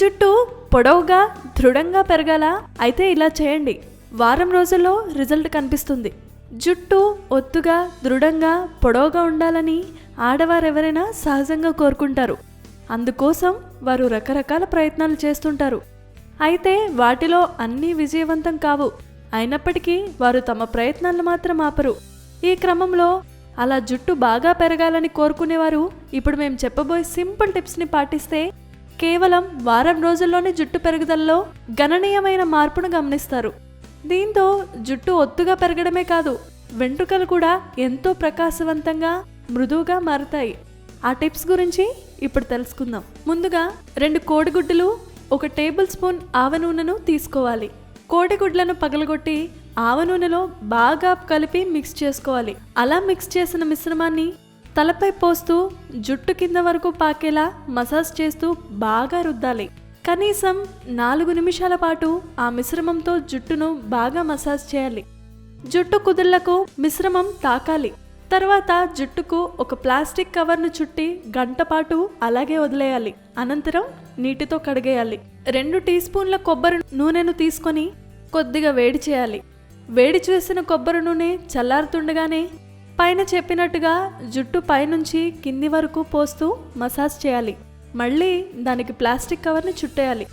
జుట్టు పొడవుగా దృఢంగా పెరగాల? అయితే ఇలా చేయండి. వారం రోజుల్లో రిజల్ట్ కనిపిస్తుంది. జుట్టు ఒత్తుగా దృఢంగా పొడవుగా ఉండాలని ఆడవారు ఎవరైనా సహజంగా కోరుకుంటారు. అందుకోసం వారు రకరకాల ప్రయత్నాలు చేస్తుంటారు. అయితే వాటిలో అన్నీ విజయవంతం కావు. అయినప్పటికీ వారు తమ ప్రయత్నాలను మాత్రం ఆపరు. ఈ క్రమంలో అలా జుట్టు బాగా పెరగాలని కోరుకునేవారు ఇప్పుడు మేము చెప్పబోయే సింపుల్ టిప్స్ని పాటిస్తే కేవలం వారం రోజుల్లోనే జుట్టు పెరుగుదలలో గణనీయమైన మార్పును గమనిస్తారు. దీంతో జుట్టు ఒత్తుగా పెరగడమే కాదు వెంట్రుకలు కూడా ఎంతో ప్రకాశవంతంగా మృదువుగా మారుతాయి. ఆ టిప్స్ గురించి ఇప్పుడు తెలుసుకుందాం. ముందుగా రెండు కోడిగుడ్డలు ఒక టేబుల్ స్పూన్ ఆవ నూనెను తీసుకోవాలి. కోడిగుడ్లను పగలగొట్టి ఆవ నూనెలో బాగా కలిపి మిక్స్ చేసుకోవాలి. అలా మిక్స్ చేసిన మిశ్రమాన్ని తలపై పోస్తూ జుట్టు కింద వరకు పాకేలా మసాజ్ చేస్తూ బాగా రుద్దాలి. కనీసం నాలుగు నిమిషాల పాటు ఆ మిశ్రమంతో జుట్టును బాగా మసాజ్ చేయాలి. జుట్టు కుదుళ్ళకు మిశ్రమం తాకాలి. తర్వాత జుట్టుకు ఒక ప్లాస్టిక్ కవర్ను చుట్టి గంట పాటు అలాగే వదిలేయాలి. అనంతరం నీటితో కడిగేయాలి. రెండు టీ స్పూన్ల కొబ్బరి నూనెను తీసుకొని కొద్దిగా వేడి చేయాలి. వేడి చేసిన కొబ్బరి నూనె చల్లారుతుండగానే పైన చెప్పినట్టుగా జుట్టు పైనుంచి కింది వరకు పోస్తూ మసాజ్ చేయాలి. మళ్ళీ దానికి ప్లాస్టిక్ కవర్ని చుట్టేయాలి.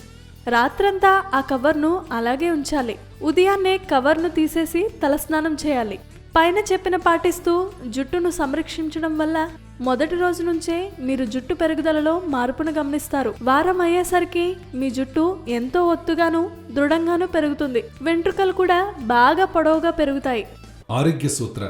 రాత్రంతా ఆ కవర్ను అలాగే ఉంచాలి. ఉదయాన్నే కవర్ను తీసేసి తలస్నానం చేయాలి. పైన చెప్పిన పాటిస్తూ జుట్టును సంరక్షించడం వల్ల మొదటి రోజు నుంచే మీరు జుట్టు పెరుగుదలలో మార్పును గమనిస్తారు. వారం అయ్యేసరికి మీ జుట్టు ఎంతో ఒత్తుగాను దృఢంగాను పెరుగుతుంది. వెంట్రుకలు కూడా బాగా పొడవుగా పెరుగుతాయి. ఆరోగ్య సూత్ర